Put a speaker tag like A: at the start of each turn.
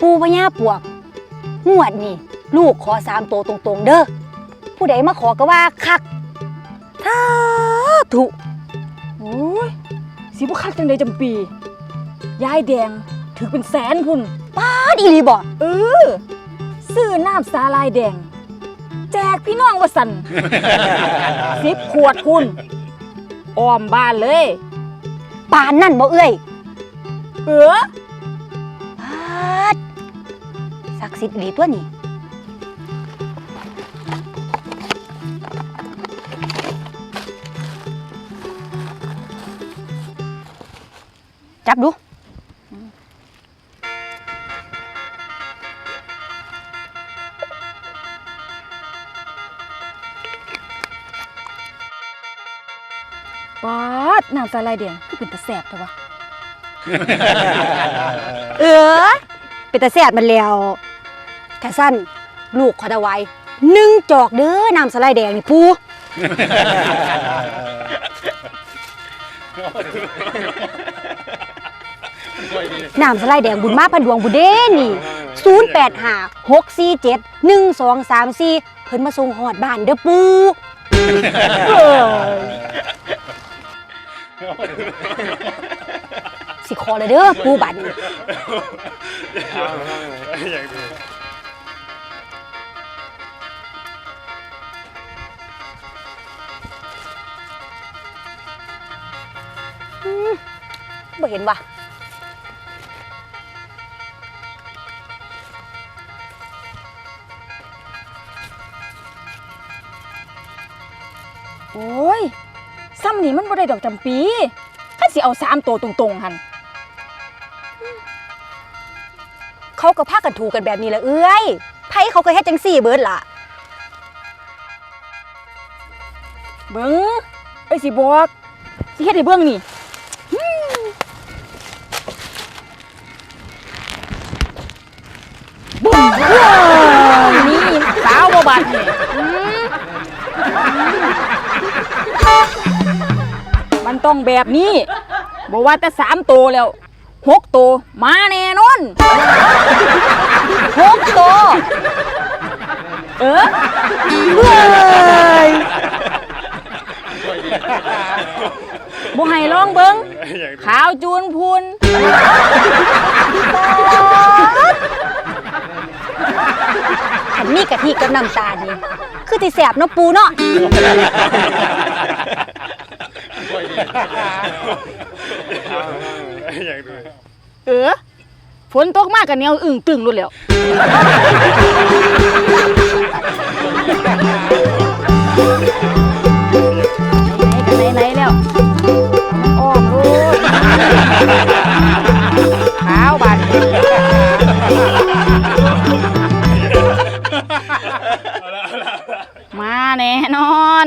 A: ปูพญาปวกงวดนี่ ลูกขอสามตัวตรงๆ เด้อผู้ใดมาขอก็ว่าคักสาธุ
B: โอ้ยสิบ่คักจังไดจำปียายแดงถือเป็นแสนพุ่น
A: ป้าดอีหลีบ่
B: เออซื้อน้ำสาลายแดง แจกพี่น้องว่าสัน สิบขวดพุ่นอ้อมบ้านเลย
A: ปานนั่นบ่เอ้ย
B: เออ
A: ปา ดศักดิ์สิทธิ์อีหลีตัวนี้จับดู
B: ป๊าดน้ำสาลายแดงคือเป็นตะแสบเถอะวะ
A: เออ เป็นตาแสบมันแล้วกะสั้นลูกขอดเอาไว้หนึ่งจอกเด้อน้ำสไลด์แดงนี่ปูน้ำสไลด์แดงบุญมาพันดวงบุญเด้นี่0 8 5 6 4 7 1 2 3 4เพิ่นมาส่งหอดบ้านเด้อปูเอ้ยสิข อเลยเด้อปูบัดนี้บ่เห็นว่ะโอ้ย
B: ซ้ำนี่มันบ่ได้ดอกจำปีถ้าสิเอาสามตัวตรงๆหัน
A: เขาก็พากันถูกกันแบบนี้แหละเอ้ยไผเขาก็เฮ็ดจังซี่เบิดล่ะ
B: เบิ้งไอ้ยสิบอกสิเฮ็ดให้เบิ่งนี่บุ้มเว้ยนี่สาวบ่บาดนี่อืมมันต้องแบบนี้บอกว่าแต่สามตัวแล้ว หกตัวมาแน่นอน
A: หกตัว
B: เออ
A: เบ้ย
B: บ่ให้ลองเบิ่งขาวจูนพูน
A: ขันมีกะทิกับน้ำตาลนี่คือสิแสบเนาะปูเนาะ
B: เออฝนตกมากกันแนวอึ่งตึงรุดแล้ว ไหนกันไหนๆแล้วเอามันอ้อมรูดขาวบาดมาแน่นอน